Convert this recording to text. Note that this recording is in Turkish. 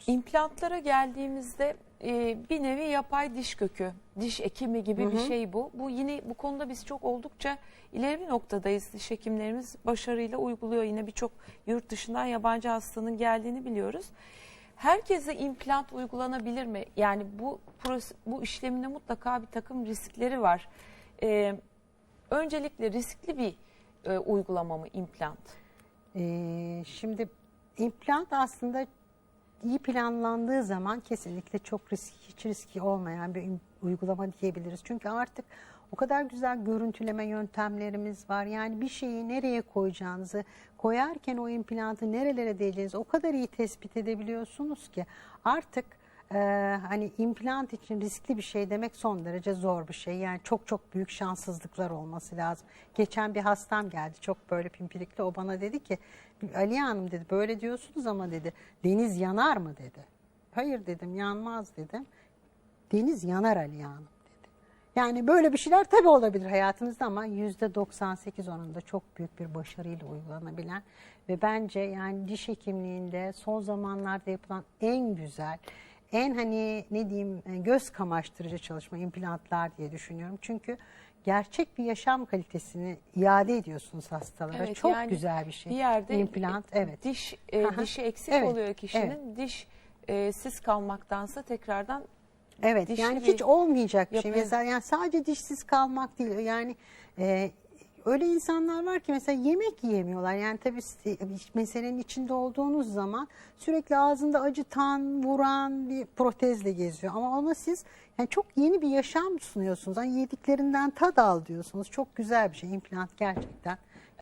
yapıyoruz. İmplantlara geldiğimizde e, bir nevi yapay diş kökü, diş ekimi gibi bir şey bu. Bu yine bu konuda biz çok oldukça ileri bir noktadayız. Diş hekimlerimiz başarıyla uyguluyor. Yine birçok yurt dışından yabancı hastanın geldiğini biliyoruz. Herkese implant uygulanabilir mi? Yani bu bu işleminde mutlaka bir takım riskleri var. E, öncelikle riskli bir e, uygulama mı implant? Ee, şimdi implant aslında iyi planlandığı zaman kesinlikle çok risk, hiç riski olmayan bir uygulama diyebiliriz. Çünkü artık o kadar güzel görüntüleme yöntemlerimiz var. Yani bir şeyi nereye koyacağınızı, koyarken o implantı nerelere değeceğinizi o kadar iyi tespit edebiliyorsunuz ki artık e, hani implant için riskli bir şey demek son derece zor bir şey. Yani çok çok büyük şanssızlıklar olması lazım. Geçen bir hastam geldi çok böyle pimpirikli o bana dedi ki Aliye Hanım dedi böyle diyorsunuz ama dedi deniz yanar mı dedi. Hayır dedim yanmaz dedim. Deniz yanar Aliye Hanım. Yani böyle bir şeyler tabii olabilir hayatınızda ama yüzde 98 oranında çok büyük bir başarıyla uygulanabilen ve bence yani diş hekimliğinde son zamanlarda yapılan en güzel, en hani ne diyeyim e, göz kamaştırıcı çalışma implantlar diye düşünüyorum. Çünkü gerçek bir yaşam kalitesini iade ediyorsunuz hastalara. Evet, çok yani güzel bir şey. Bir yerde implant e, evet. diş e, Aha, dişi eksik evet, oluyor kişinin. Diş e, siz kalmaktansa tekrardan Evet yani hiç olmayacak bir şey. Mesela yani sadece dişsiz kalmak değil. Yani e, öyle insanlar var ki mesela yemek yiyemiyorlar. Yani tabii meselenin içinde olduğunuz zaman sürekli ağzında acıtan, vuran bir protezle geziyor. Ama ona siz yani çok yeni bir yaşam sunuyorsunuz. Hani yediklerinden tad al diyorsunuz. Çok güzel bir şey. İmplant gerçekten